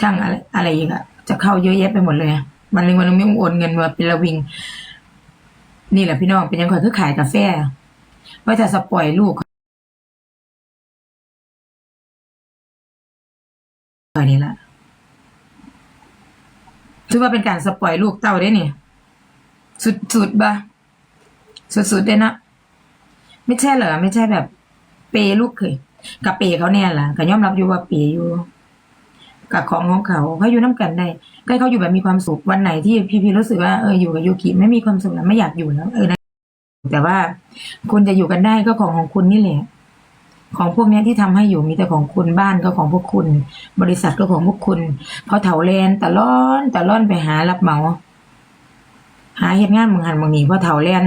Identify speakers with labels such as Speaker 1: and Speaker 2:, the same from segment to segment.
Speaker 1: ช่างอะไรอะไรอีกอะจะเข้าเยอะแยะไปหมดเลยอะวันหนึ่งวันนึงไม่โอนเงินมาเป็นระวิง นี่แหละพี่น้องเป็นยังไงคือขายกาแฟว่าจะสปอยลูกอันนี้ละถือว่าเป็นการสปอยลูกเต้าได้เนี่ยสุดๆบะสุดๆได้นะไม่ใช่เหรอ ไม่ใช่แบบ เปย์ลูกเคยกับเปย์เขาแน่ล่ะก็ยอมรับอยู่ว่าเปย์อยู่ กับของของเขาเขาอยู่น้ากันได้ก็ให้เขาอยู่แบบมีความสุขวันไหนที่พี่พีรู้สึกว่าเอออยู่กับยูกิไม่มีความสุขแล้วไม่อยากอยู่แล้วเออนะแต่ว่าคุณจะอยู่กันได้ก็ของของคุณนี่แหละ ของพวกนี้ที่ทำให้อยู่มีแต่ของคุณบ้านก็ของพวกคุณ บริษัทก็ของพวกคุณพอเถาแลนตะล่อนตะล่อนไปหารับเหมา หาเหตุงานมึงหันมึงหนีพอเถาแลน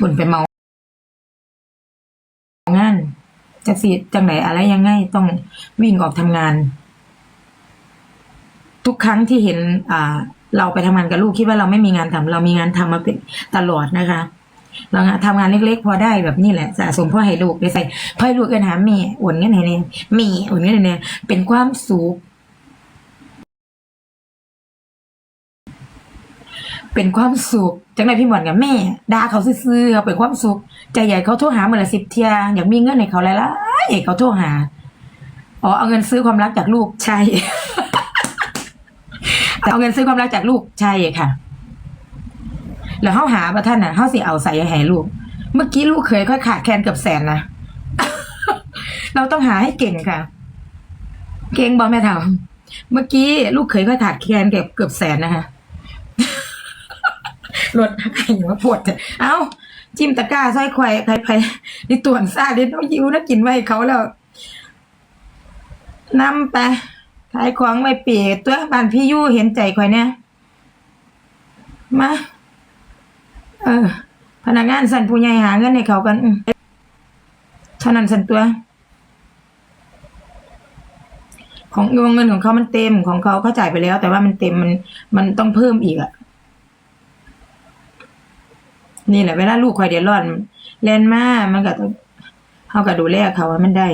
Speaker 1: คุณไปเมางาน จะสิจังไหนอะไรยังไงต้องวิ่งออกทำงาน ทุกครั้งที่เห็น อ่า เราไปทำงานกับลูกคิดว่าเราไม่มีงานทำเรามีงานทำมาเป็นตลอดนะคะ เราทำงานเล็กๆ พอได้แบบนี้แหละสะสมพ่อให้ลูกไปใส่พ่อให้ลูกเอินหาแม่อวนเงี้ยให้เนี่ยแม่อวนเงี้ยให้เนี่ยเป็นความสุข เป็นความสุขจังไรพี่หมอนกับแม่ด่าเขาซื่อๆเป็นความสุขใจใหญ่เขาโทรหาเมื่อละสิบเทียอยากมีเงินให้เขาหลายๆเขาโทรหาอ๋อเอาเงินซื้อความรักจากลูกใช่แต่เอาเงินซื้อความรักจากลูกใช่ค่ะ แล้วเขาหาประท่านน่ะเขาสิเอาใส่ให้ลูก เมื่อกี้ลูกเคยค่อยขาดแคลนเกือบแสนนะเราต้องหาให้เก่งค่ะ เก่งบอแม่ทำเมื่อกี้ลูกเคยค่อยขาดแคลนเกือบเกือบแสนนะคะ รถให้ว่าปวดเถอะเอ้า จิ้มตะกร้าสร้อยควายใครใครนี่ต่วนซาดิต้องยิวนะกินไว้เขาแล้วนำไปขายของไว้เปียตัวบ้านพี่ยู่เห็นใจควายเนี่ยมาเออ พนักงานสันผู้ใหญ่หาเงินให้เขากันเท่านั้นสันตัว ของวงเงินของเขามันเต็มของเขาเขาจ่ายไปแล้ว แต่ว่ามันเต็มมันมันต้องเพิ่มอีกอะ นี่แหละเวลาลูกคอยเดือดร้อนแลนมามันก็ต้องเขาก็ดูแลเขาว่ามันได้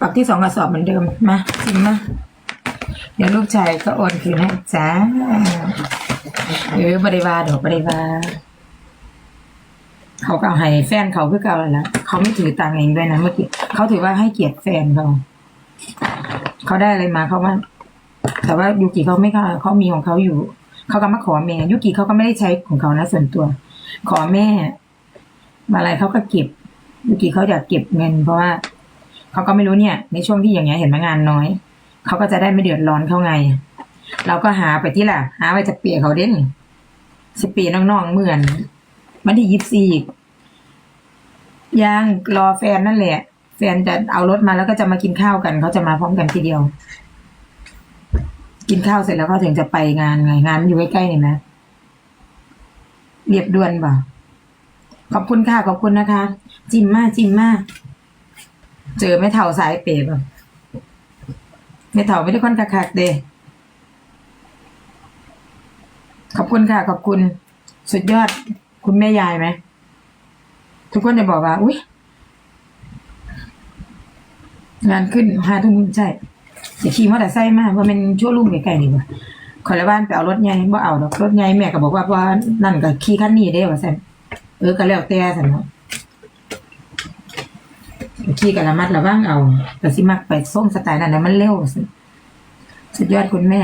Speaker 1: ปรับที่สองกระสอบเหมือนเดิมมาจริงนะเดี๋ยวลูกชายก็โอนคืนให้จ้าเออบริวาดอกบริวาเขาก็เอาให้แฟนเขาเพื่อเก่าแล้วละเขาไม่ถือตังเองด้วยนะเมื่อกี้เขาถือว่าให้เกียรติแฟนเขาเขาได้อะไรมาเขาว่า แต่ว่ายูกิเขาไม่เขาเขามีของเขาอยู่ เขาก็มาขอแม่ยูกิเขาก็ไม่ได้ใช้ของเขานะส่วนตัว ขอแม่ มาอะไรเขาก็เก็บยูกิเขาอยากเก็บเงิน เพราะว่าเขาก็ไม่รู้เนี่ย ในช่วงที่อย่างเงี้ยเห็นมางานน้อยเขาก็จะได้ไม่เดือดร้อนเขาไง เราก็หาไปที่ล่ะ หาไปจะเปียเขาเด่นสิเปียน้องๆเหมือนวันที่ยิบสี่ยังรอแฟนนั่นแหละ แฟนจะเอารถมาแล้วก็จะมากินข้าวกัน เขาจะมาพร้อมกันทีเดียว กินข้าวเสร็จแล้วเขาถึงจะไปงานไงงานอยู่ใกล้ๆนี่นะเรียบด่วนบ่าขอบคุณค่ะขอบคุณนะคะ จิมมากจิมมากเจอไม่เท่าสายเปรย์บ่ไม่เท่าไม่ได้ค่อนคักๆเดขอบคุณค่ะ ขอบคุณ สุดยอด คุณแม่ยายไหมทุกคนจะบอกว่า อุ้ยงานขึ้นห้าทุ่มใช่ อย่าขี่มอเตอร์ไซค์มากเพราะมันชั่วลุ่มไกลๆนี่ว่ะขอละบ้านไปเอารถใหญ่บ่เอาดอกรถใหญ่แม่ก็บอกว่าว่านั่นก็ขี่คันนี้ได้ว่าซั่นเออก็แล้วแต่ซั่นเนาะขี่กับระมัดระวังเอาแต่สิมักไปส่งสไตล์นั้นแล้มันเร็วสิสุดยอดคุณแม่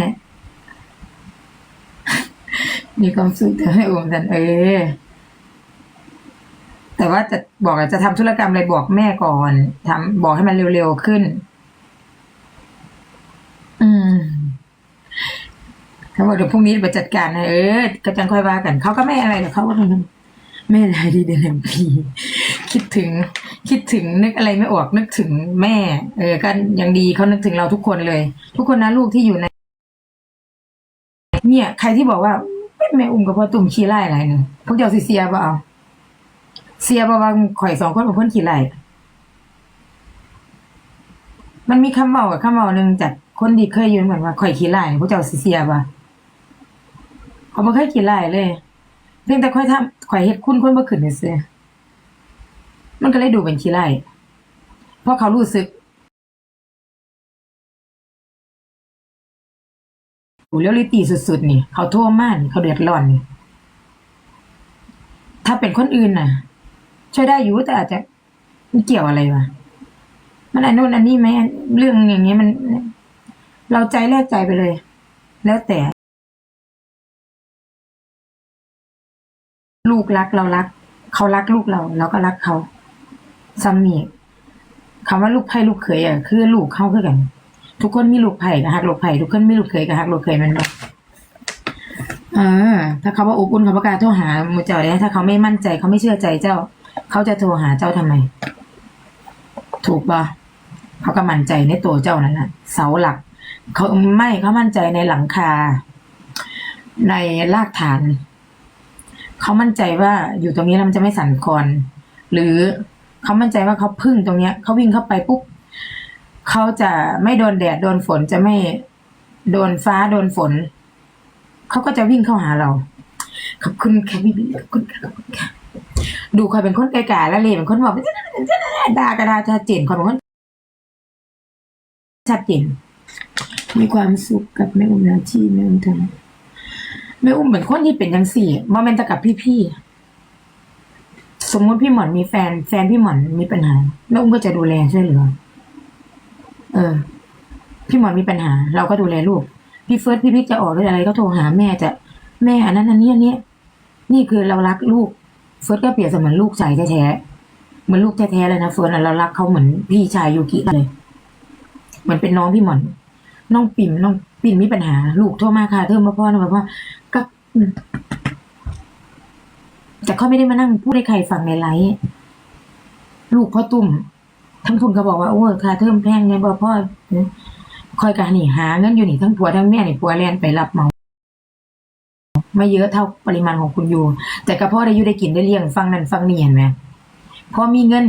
Speaker 1: มีความสุขจะให้อมสันเออแต่ว่าจะบอกจะทำธุรกรรมอะไรบอกแม่ก่อนทำบอกให้มันเร็วๆขึ้น อืมเขาบอกเดี๋ยวพรุ่งนี้ไปจัดการนะเออก็จังค่อยว่ากัน เขาก็ไม่อะไรหรอกเขาก็ทำแม่อะไรดีเดนพีคิดถึง คิดถึงนึกอะไรไม่ออกนึกถึงแม่ เออก็ยังดีเขานึกถึงเราทุกคนเลย ทุกคนนะลูกที่อยู่ใน เนี่ย ใครที่บอกว่าแม่อุ้มกับพ่อตุ่มขี้ไล่อะไรเนี่ยพวกเจ้าสิเสียบ่เอาเสียบ่ว่าข่อยสองคนเป็นคนขี้ไล่ มันมีคำเมากับคำเมาหนึ่งจากคนที่เคยยู่เหมือนว่าข่อยขี้ไล่พวกเจ้าสิเสียบ่ะเขาบ่เคยขี้ไล่เลยเพียงแต่ข่อยทำข่อยเฮ็ดคุณคนบ่ขึ้นซื่อๆมันก็เลยดูเป็นขี้ไล่เพราะเขารู้สึกเรียลลิตี้สุดๆ นี่ เขาทั่วมากเขาเดือดร้อนนี่ถ้าเป็นคนอื่นน่ะ ช่วยได้อยู่แต่อาจจะมันเกี่ยวอะไรวะ มันอันนู้นอันนี้ไหมเรื่องอย่างเงี้ยมัน เราใจแลกใจไปเลย แล้วแต่ ลูกรักเรารัก เขารักลูกเราเราก็รักเขาซัมมี่คำว่าลูกไผ่ลูกเขยอะคือลูกเข้าคือกัน ทุกคนมีลูกไผ่กับฮักลูกไผ่ทุกคนมีลูกเขยกับฮักลูกเขยมันแบอกเออ ถ้าเขาว่าอบอุ่นเขาประกาศโทรหาหมูเจ้าเนี่ยถ้าเขาไม่มั่นใจเขาไม่เชื่อใจเจ้า เขาจะโทรหาเจ้าทำไม ถูกปะเขาก็มั่นใจในตัวเจ้านั่นแหละเสาหลัก เขาไม่เขามั่นใจในหลังคา ในรากฐาน เขามั่นใจว่าอยู่ตรงนี้แล้วมันจะไม่สั่นคลอนหรือเขามั่นใจว่าเขาพึ่งตรงเนี้ยเขาวิ่งเข้าไปปุ๊บเขาจะไม่โดนแดดโดนฝนจะไม่โดนฟ้าโดนฝน เขาก็จะวิ่งเข้าหาเราขอบคุณค่ะพี่บีขอบคุณค่ะขอบคุณค่ะดูคอยเป็นคนไกลๆแล้วเลยเป็นคนบอก ดากระดาชัดเจนคอยเป็นคนชัดเจนมีความสุขกับแม่อุ้มนาชีแม่อุ้มทำแม่อุ้มเป็นคนที่เป็นยังสี่โมเมนต์กับพี่ๆสมมติพี่หมอนมีแฟน แฟนพี่หมอนมีปัญหาแม่อุ้มก็จะดูแลช่วยเหลือเออ พี่หมอนมีปัญหา เราก็ดูแลลูก พี่เฟิร์สพี่พิกจะออกหรืออะไรก็โทรหาแม่จะแม่อันนั้นอันนี้อันนี้นี่คือเรารักลูก เฟิร์สก็เปรียบเสมือนลูกชายแท้ๆ เหมือนลูกแท้ๆเลยนะเฟิร์สอะเรารักเขาเหมือนพี่ชายยูกิเลย เหมือนเป็นน้องพี่หมอนน้องปิ่มน้องปิ่มมีปัญหา ลูกโทรมาค่ะเธอมาพ่อนะมาพ่อก็แต่เขาไม่ได้มานั่งพูดให้ใครฟังในไลฟ์ลูกพ่อตุ่มทั้งทุนก็บอกว่าโอ้ค่าเทอมแพงไงบ่พ่อคอยการหนีหาเงินอยู่นี่ทั้งผัวทั้งแม่นี่ผัวเรียนไปรับเมาไม่เยอะเท่าปริมาณของคุณอยู่ แต่ก็พ่อได้อยู่ได้กินได้เลี้ยงฟังนั่นฟังนี่เห็นไหม พอมีเงิน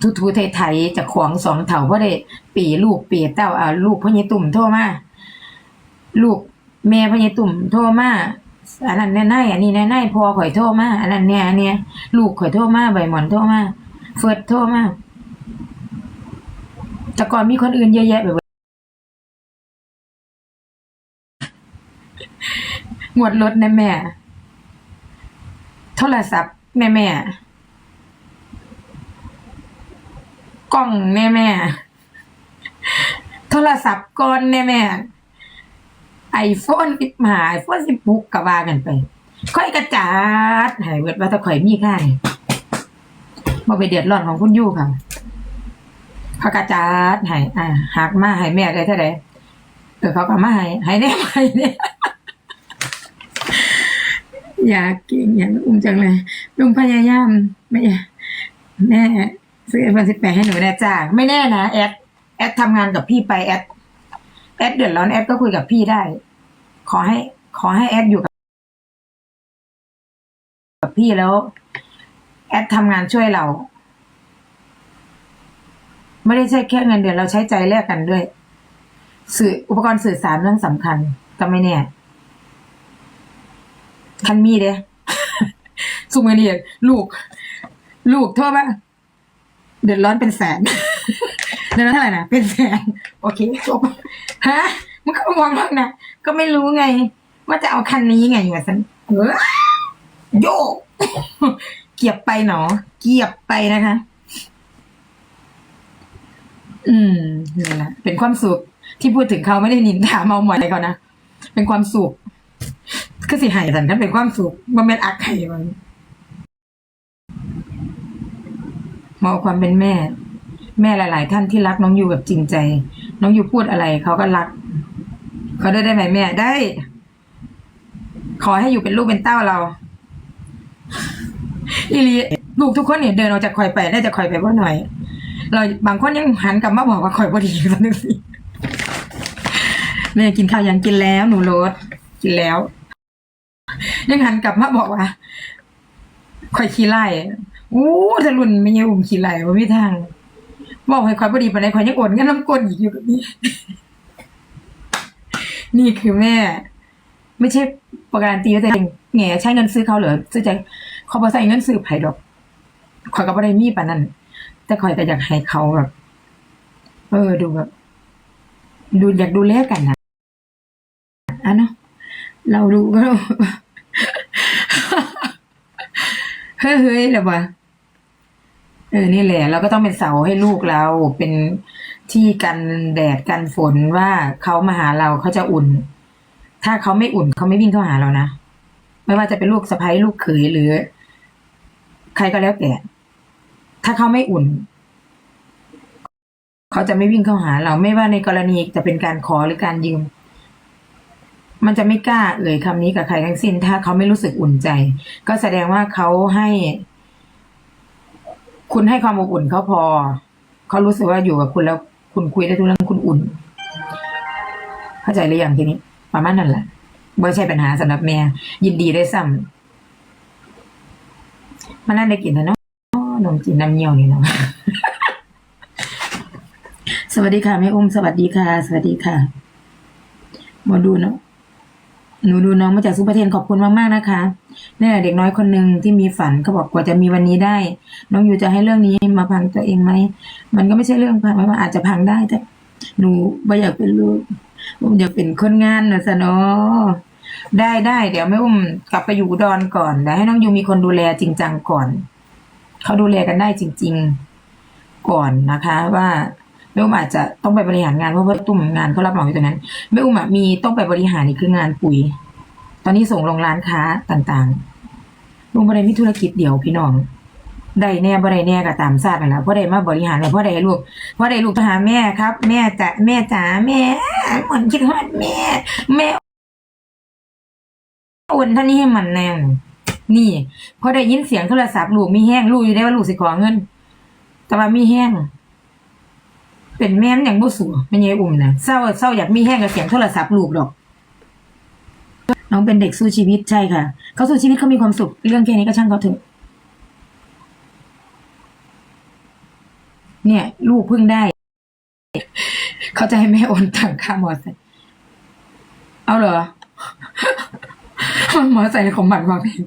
Speaker 1: ทูทูไทยไทยๆจากขวางสองเถ่าพ่อได้ปีลูกปีเต้าอ่าลูกพ่อใหญ่ตุ่มโทรมาลูกแม่พ่อใหญ่ตุ่มโทรมาอันนั้นแน่ๆอันนี้แน่ๆพอข่อยโทรมาอันนั้นเนี่ยอันเนี่ยลูกข่อยโทรมาใบหมอนโทรมาเฟิร์ดโทรมาแต่ก่อนมีคนอื่นเยอะแยะไปหมดงวดรถนะแม่ โทรศัพท์แม่แม่ กล้องแน่แม่ โทรศัพท์ก้อนแน่แม่ไอโฟนสิบหาไอโฟนสิบปุกก็ว่ากันไป ค่อยกระจาดหายเวิดว่าถ้าข่อยมีค่ายบ่ไปเดือดร้อนของคุณยู่ค่ะเขากระจาดหายอ่าหักมาหายแม่ได้เท่าไหร่เออเขาก็มาหายหายแน่ไปเนี่อยากกินอยากอุ้มจังเลยลุงพยายามไม่แม่ ซื้อเอฟสิบแปดให้หนูได้จ้าไม่แน่นะแอดแอดทำงานกับพี่ไปแอดแอดเดือดร้อนแอดก็คุยกับพี่ได้ ขอให้ ขอให้แอดอยู่กับกับพี่แล้ว แอดทำงานช่วยเรา ไม่ได้ใช่แค่เงินเดือนเราใช้ใจแลกกันด้วย สื่ออุปกรณ์สื่อสารเรื่องสำคัญก็ไม่แน่คันมีเด้ สุกมาเดียลูก ลูกโทษว่า เดือดร้อนเป็นแสน เดือนละเท่าไหร่นะเป็นแสน โอเคจบฮะมันก็มองบ้างนะก็ไม่รู้ไง ว่าจะเอาคันนี้ไงวะสันเออโยกเกียบไปหนอ เกียบไปนะคะ อืมนี่แหละเป็นความสุขที่พูดถึงเขาไม่ได้นินทาเมาหมอยอะไรเขานะเป็นความสุขก็สิหายสันท่านเป็นความสุขมันเป็นอักไข่มัน มองความเป็นแม่ แม่หลาย ๆ ท่านที่รักน้องอยู่แบบจริงใจ น้องอยู่พูดอะไรเขาก็รัก เขาได้ได้ไหมแม่ได้ ขอให้อยู่เป็นลูกเป็นเต้าเราอีลีลูกทุกคนเนี่ยเดินออกจากคอยไปได้จะคอยไปว่าหน่อย เราบางคนยังหันกลับมาบอกว่าคอยพอดีสักนึงสิแม่กินข้าวยังกินแล้วหนูรสกินแล้ว ยังหันกลับมาบอกว่าคอยขี้ไล่ โอู้ทะลุนไม่ยังอุ่มขี้ไหล่ว่าไม่ทางบอกให้คอยพอดีปานใดคอยยังโอนเงินน้ำกลอีกอยู่กับนี่นี่คือแม่ ไม่ใช่ประการันตีแต่แง่ใช้เงินซื้อเขาเหรอซื้อใจเขาบอใส่เงินซื้อไผ่ดอกคอยก็บ่ได้มีปานนั้นแต่คอยแต่อยากให้เขาแบบเออดูแบบดูอยากดูแลกันนะอันะเราดูก็ เฮ้ยเฮ้ยแบบว่า เออนี่แหละเราก็ต้องเป็นเสาให้ลูกเราเป็นที่กันแดดกันฝนว่าเขามาหาเราเขาจะอุ่น ถ้าเขาไม่อุ่นเขาไม่วิ่งเข้าหาเรานะไม่ว่าจะเป็นลูกสะใภ้ลูกเขยหรือ ใครก็แล้วแต่ถ้าเขาไม่อุ่น เขาจะไม่วิ่งเข้าหา เราไม่ว่าในกรณีจะเป็นการขอหรือการยืม มันจะไม่กล้าเอ่ยคำนี้กับใครทั้งสิ้น ถ้าเขาไม่รู้สึกอุ่นใจ ก็แสดงว่าเขาให้ คุณให้ความอบอุ่นเขาพอ เขารู้สึกว่าอยู่กับคุณแล้ว คุณคุยได้ทุกเรื่องคุณอุ่น เข้าใจหรือยังทีนี้ประมาณนั้นแหละไม่ใช่ปัญหาสำหรับแม่ยินดีได้ซ้ำมันน่าได้กินแต่เนาะนมจีนน้ำเงี้ยวนี่เนาะสวัสดีค่ะแม่อุ้มสวัสดีค่ะ สวัสดีค่ะมาดูเนาะ หนูดูน้องมาจากซุปเปอร์เทนขอบคุณมากๆนะคะเนี่ยเด็กน้อยคนหนึ่งที่มีฝันเขาบอกกว่าจะมีวันนี้ได้ น้องอยู่จะให้เรื่องนี้มาพังตัวเองไหมมันก็ไม่ใช่เรื่องพังมันอาจจะพังได้แต่ หนูไม่อยากเป็นลูกผมอยากเป็นคนงานนะสนาะได้ได้เดี๋ยวแม่อุ้มกลับไปอยู่ดอนก่อนแล้วให้น้องยูมีคนดูแลจริงจังก่อนเขาดูแลกันได้จริง ๆ ก่อนนะคะ ว่า แม่อุ้มอาจจะต้องไปบริหารงานเพราะว่าตุ่มงานเขารับเหมาอยู่ตรงนั้นแม่อุ้มอะมีต้องไปบริหารนี่คืองานปุ๋ย ตอนนี้ส่งลงร้านค้าต่างๆลุงบริมีธุรกิจเดียวพี่น้องได้แน่บ่ได้แน่ก็ตามทราบไปแล้วพ่อได้มาบริหารแล้วพ่อได้ลูกพ่อได้ลูกไปหาแม่ครับ แม่จะแม่จ๋าแม่เหมือนคิดฮอดแม่ แม่โอนท่านี้ให้มันแน่นี่พอได้ยินเสียงโทรศัพท์ลูกมีแห้งลูกอยู่ได้ว่าลูกสิขอเงิน แต่ว่ามีแห้ง เป็นแม่นอย่างบ่สัวไม่ใช่อุ่มนะเศร้าเศร้าอยากมีแห้งกับเสียงโทรศัพท์ลูกดอก น้องเป็นเด็กสู้ชีวิตใช่ค่ะ เขาสู้ชีวิตเขามีความสุข เรื่องแค่นี้ก็ช่างเขาเถอะเนี่ย ลูกเพิ่งได้ เขาจะให้แม่โอนตังค่ามอไซค์เอาเหรอมอไซค์ของมันวางเพลง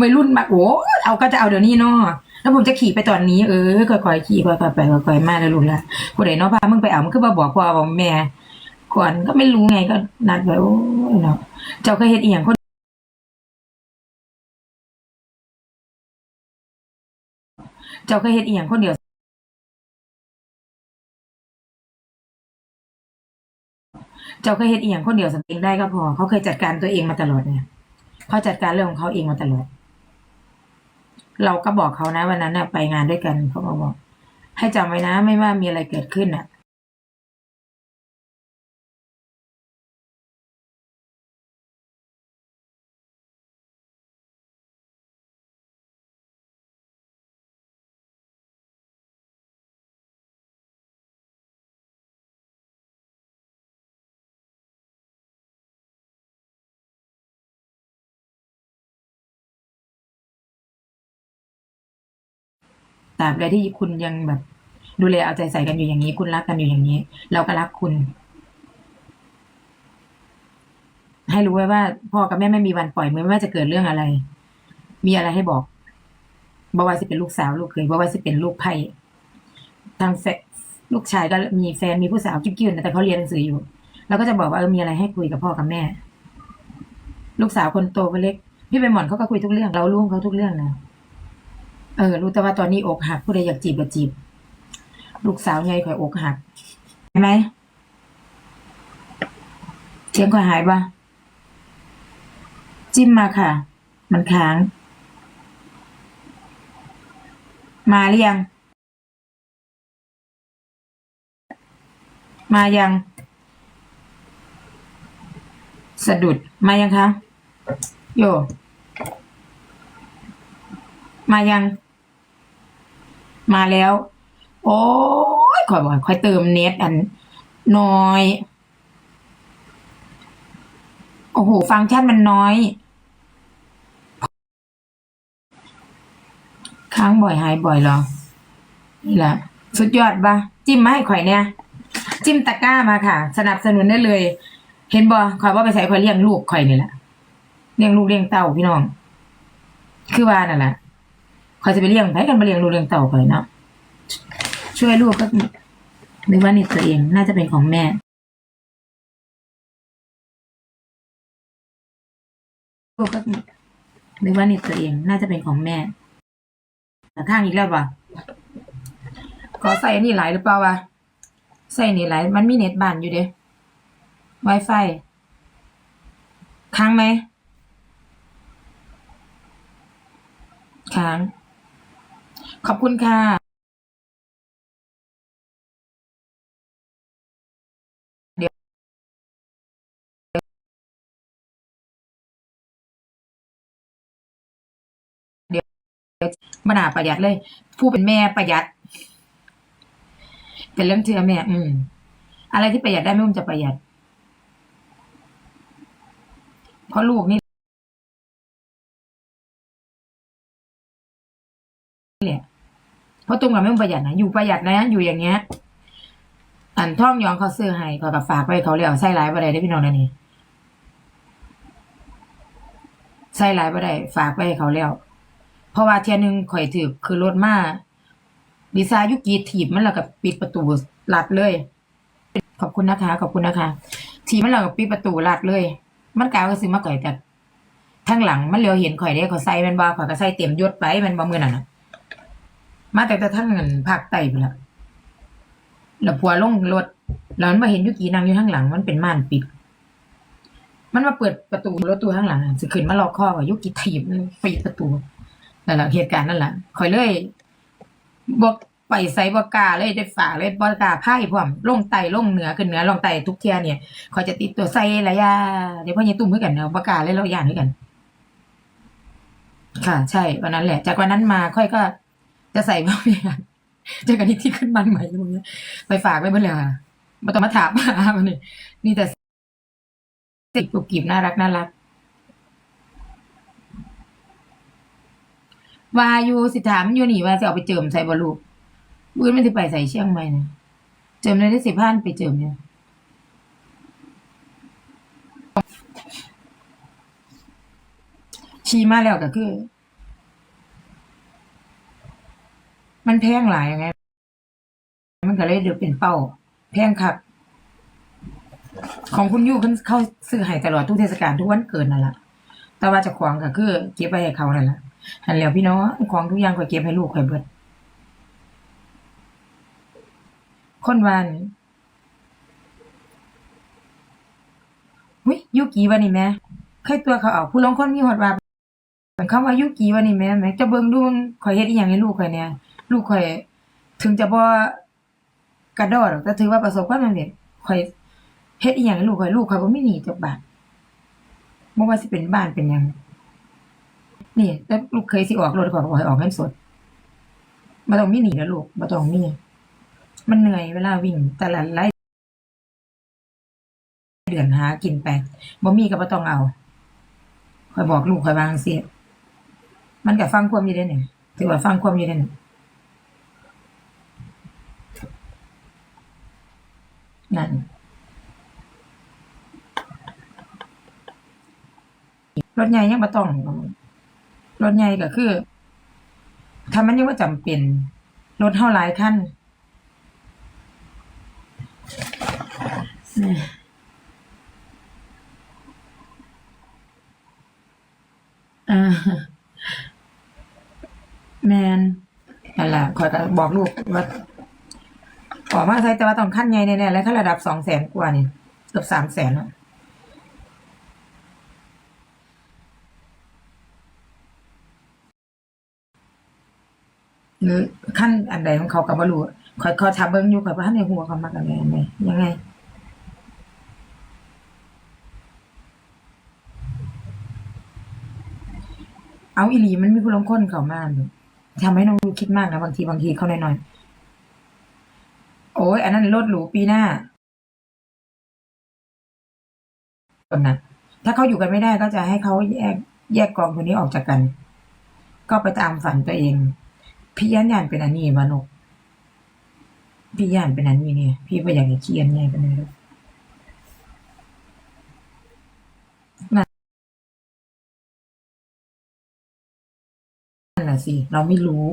Speaker 1: วัยรุ่นมากโอ้เอาก็จะเอาเดี๋ยวนี้เนาะ แล้วผมจะขี่ไปตอนนี้เออค่อยๆขี่ค่อยๆไปค่อยๆมาแล้วลูกละผู้ใดเนาะพามึงไปเอามันคือมาบอกพ่อบอกแม่ ก่อนก็ไม่รู้ไงก็นัดไว้โอ้ยเนาะเจ้าเคยเฮ็ดอีหยังคนเจ้าเคยเฮ็ดอีหยังคนเดียวเจ้าเคยเฮ็ดอีหยังคนเดียวสำเองได้ก็พอ เขาเคยจัดการตัวเองมาตลอดเนี่ยเขาจัดการเรื่องของเขาเองมาตลอด เราก็บอกเขานะวันนั้นน่ะไปงานด้วยกันเขาบอกให้จำไว้นะ ไม่ว่ามีอะไรเกิดขึ้นอะ ตราบใดที่คุณยังแบบ ดูแลเอาใจใส่กันอยู่อย่างนี้ คุณรักกันอยู่อย่างนี้ เราก็รักคุณ ให้รู้ไว้ว่าพ่อกับแม่ไม่มีวันปล่อยมือไม่ว่าจะเกิดเรื่องอะไร มีอะไรให้บอกบอกว่าจะเป็นลูกสาวลูกเคยบอกว่าจะเป็นลูกไพ่ทางแฟลูกชายก็มีแฟนมีผู้สาวกิ๊บๆแต่เขาเรียนหนังสืออยู่เราก็จะบอกว่าเออมีอะไรให้คุยกับพ่อกับแม่ ลูกสาวคนโตคนเล็ก พี่ไปหมอนเขาก็คุยทุกเรื่อง เรารู้ของเขาทุกเรื่องนะ เออ รู้แต่ว่าตอนนี้อกหักผู้ใดอยากจีบก็จีบ ลูกสาวใหญ่ข่อยอกหักเห็นไหมเสียงข่อยหายปะจิ้มมาค่ะ มันค้าง มาหรือยัง มายัง สะดุด มายังคะ โย มายัง มาแล้ว โอ้ยคอยบอกคอยเติมเน็ตอันน้อย โอ้โห ฟังก์ชันมันน้อย ค้างบ่อยหายบ่อยหรอ นี่แหละ สุดยอดปะจิ้มมาให้ข่อยเนี่ย จิ้มตะกร้ามาค่ะ สนับสนุนได้เลย เห็นบ่ข่อยว่าไปใส่ข่อยเลี้ยงลูกข่อยนี่แหละเลี้ยงลูกเลี้ยงเต้าพี่น้อง คือว่านั่นแหละ เขาจะไปเลี้ยงไปกันมาเลี้ยงลูกเลี้ยงเต่าไปเนาะช่วยลูกก็นึกว่านี่ตัวเองน่าจะเป็นของแม่ลูกก็นึกว่านี่ตัวเองน่าจะเป็นของแม่แต่ข้างอีกแล้วปะขอใส่อันนี้หลายหรือเปล่าวะใส่นี่หลายมันมีเน็ตบ้านอยู่เด้ Wi-Fi ค้างไหมค้าง ขอบคุณค่ะมนาประหยัดเลย ผู้เป็นแม่ประหยัด เป็นเรื่องเชื่อแม่ อืม อะไรที่ประหยัดได้ไม่ต้องจะประหยัด เพราะลูกนี่ เพราะตรงกับไม่ต้องประหยัดนะอยู่ประหยัดนะอยู่อย่างเงี้ย อันท่องยองเขาซื้อให้เขากับฝากไปเขาเรียกใส่ร้ายบ่ได้ได้พี่น้องนะนี่ใส่ร้ายบ่ได้ฝากไปให้เขาแล้ว เพราะว่าเทียหนึงข่อยถือคือรถมาดีซน์ยุกีถีบมันแล้วกับปิดประตูลัดเลย ขอบคุณนะคะ ขอบคุณนะคะทีบมันแล้วกับปิดประตูลัดเลย มันกลายว่าซื้อมาข่อยแต่ทั้งหลังมันเลียวเห็นข่อยได้เขาใส่แมันบ่ข่อยก็ใส่เต็มยศไปแมันบ่มือนั่นน่ะ มาแต่แต่ทั้งเงินภาคใต้ไปละแล้วพัวลงรถแล้วมันมาเห็นยุกีนั่งอยู่ข้างหลัง มันเป็นม่านปิด มันมาเปิดประตูรถตู้ข้างหลังอะสิขึ้นมาล็อกคอว่ายุกีถีบมันปิดประตูนั่นแหละเหตุการณ์นั่นแหละคอยเลยบอกไปใส่บอกาเลยได้ฝากเลยบอกกล้าพ่พร้อมลงไตลงเหนือขึ้นเหนือลงไตทุกเทียเนี่ยคอยจะติดตัวใส่ระยะเดี๋ยวพ่อเนี่ยตุ้มเพื่อกันเนาะบอกาเลยเราย่านด้วยกัน ค่ะ ใช่วันนั้นแหละ จากวันนั้นมาค่อยก็ จะใส่บ้าเนี่ยเจอกันที่ที่ขึ้นมันใหม่ตรงนี้ไปฝากไว้เพื่อนเลยค่ะมาต้องมาถามมาวันนี้นี่แต่สิกกุบกิบน่ารักน่ารักวาอยู่สิถามอยู่นี่ว่าจะเอาไปเจิมใส่บอลูบื้นมันจะไปใส่เชียงใหม่นะเจิมเลยได้สิบพันไปเจิมเนี่ยชีมาแล้วก็คือ มันแพงหลายไง มันก็เลยเดี๋ยวเป็นเป้า แพงคักของคุณยูเพิ่นเข้าซื้อให้ตลอดทุกเทศกาลทุกวันเกิดนั่นแหละแต่ว่าจะของก็คือเก็บไว้ให้เขานั่นแหละหันแล้วพี่น้องของทุกอย่างข่อยเก็บให้ลูกข่อยเบิด คนวานวิยุกีวันนี้แม่ใครตัวเขาเอาผู้ลงคนมีหดว่าเป็นคำว่ายุกีวันนี้แม่แม่จะเบิ่งดูข่อยเฮ็ดอีหยังให้ลูกข่อยเนี่ย ลูกข่อย ถึงจะบ่กระดอกแต่ถือว่าประสบความสำเร็จข่อยเฮ็ดอีหยังให้ลูกข่อยลูกข่อยบ่มีหนี้จักบาทบ่ว่าสิเป็นบ้านเป็นหยังนี่แล้วลูกเคยสิออกรถก่อนบอให้ออกเงินสดมาต้องมีหนีนะลูกมาต้องมีมันเหนื่อยเวลาวิ่งแต่ละไล่เดือนหากินไปบ่มีก็บ่ต้องเอาคอยบอกลูกคอยวางเสียมันก็ฟังความอยู่ได้นี่ถือว่าฟังความอยู่ได้นี่ นั่นรถใหญ่ยังบ่ต้องรถใหญ่ก็คือถ้ามันยังว่าจำเป็นรถเท่าหลายคันนี่อ่าแมนนั่นแหละคอยก็บอกลูกว่า ออกมาใช้แต่ว่าต้องขั้นใหญ่แน่ๆแล้วถ้าระดับสองแสนกว่านี่เกือบสามแสนอะหรือขั้นอันใดของเขากับบรูคอยคอยทับเบิ้งอยู่คอยว่าในหัวเขามากันใดอันใดยังไงเอาอีหลีมันมีผู้ลงคนเขามากทำให้น้องดูคิดมากนะบางทีบางทีเขาหน่อยๆ อ้ยอันนั้นรถหรูปีหน้าคนนั้นถ้าเขาอยู่กันไม่ได้ก็จะให้เขาแยกแยกกองคนนี้ออกจากกัน ก็ไปตามฝันตัวเอง พี่ย่านยานเป็นอันนี้มานกพี่ย่านเป็นอันนี้เนี่ยพี่ไปอยากจะเขียนไงกันเลยนั่นแหละสิ เราไม่รู้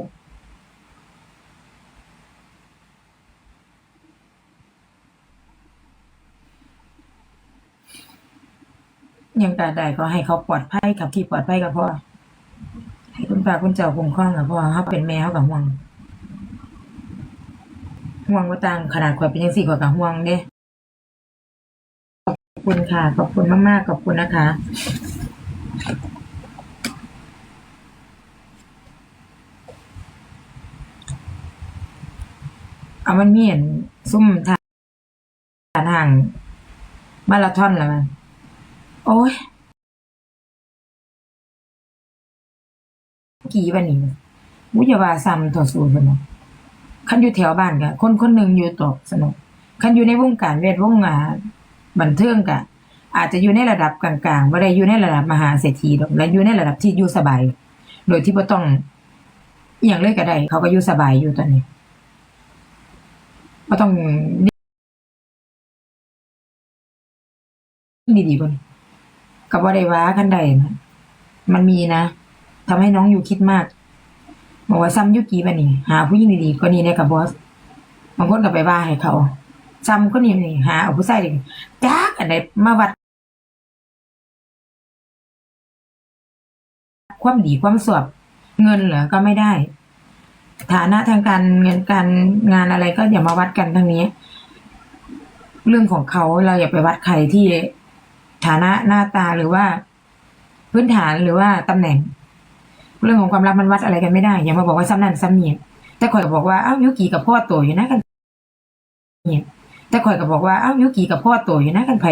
Speaker 1: ยังกาได้ก็ให้เขาปลอดภัยขับที่ปลอดภัยกับพ่อให้คุณป้าคุณเจ้าคุ้มครองกับพ่อเขาเป็นแม่เขากับห่วงห่วงว่าต่างขนาดข่อยเป็นยังสี่ข่อยกับห่วงเด้ขอบคุณค่ะ ขอบคุณมากๆขอบคุณนะคะเอามันมีเห็นซุ่มทางทางมาราธอนแล้วมัน โอ้ยกี่วันนี้วุยาว่าซ้ำต่อสู้สนุกคันอยู่แถวบ้านกะคนคนหนึ่งอยู่ตกสนุกคันอยู่ในวงการเวทวงงานบันเทิงกะ อาจจะอยู่ในระดับกลางๆบ่ได้อยู่ในระดับมหาเศรษฐีดอกและอยู่ในระดับที่อยู่สบาย โดยที่บ่ต้องอย่างเลยก็ได้เขาก็อยู่สบายอยู่ตอนนี้บ่ต้องดีๆบ่นี่ ก็บ่ได้ว่าคันใดนะมันมีนะทำให้น้องอยู่คิดมาก บอกว่าซ้ำยุกีบันนี่หาผู้หญิงดีๆก็นี่เนี่ยกับบอสบางคนก็ไปว่าให้เขาซ้ำก็นี่นี่หาเอาผู้ชายดีจ้ากอันไหนมาวัด ความดีความสวบเงินเหรอก็ไม่ได้ ฐานะทางการเงินการงานอะไรก็อย่ามาวัดกันทั้งนี้ เรื่องของเขาเราอย่าไปวัดใครที่ ฐานะหน้าตาหรือว่า พื้นฐานหรือว่าตำแหน่ง เรื่องของความรักมันวัดอะไรกันไม่ได้ อย่ามาบอกว่าซ้ำนั่นซ้ำนี่แต่ข่อยก็บอกว่าอ้าวยุกีกับพ่อโตอยู่นะกันเนี่ยแต่ข่อยก็บอกว่าอ้าวยุกีกับพ่อโตอยู่นะกันไผ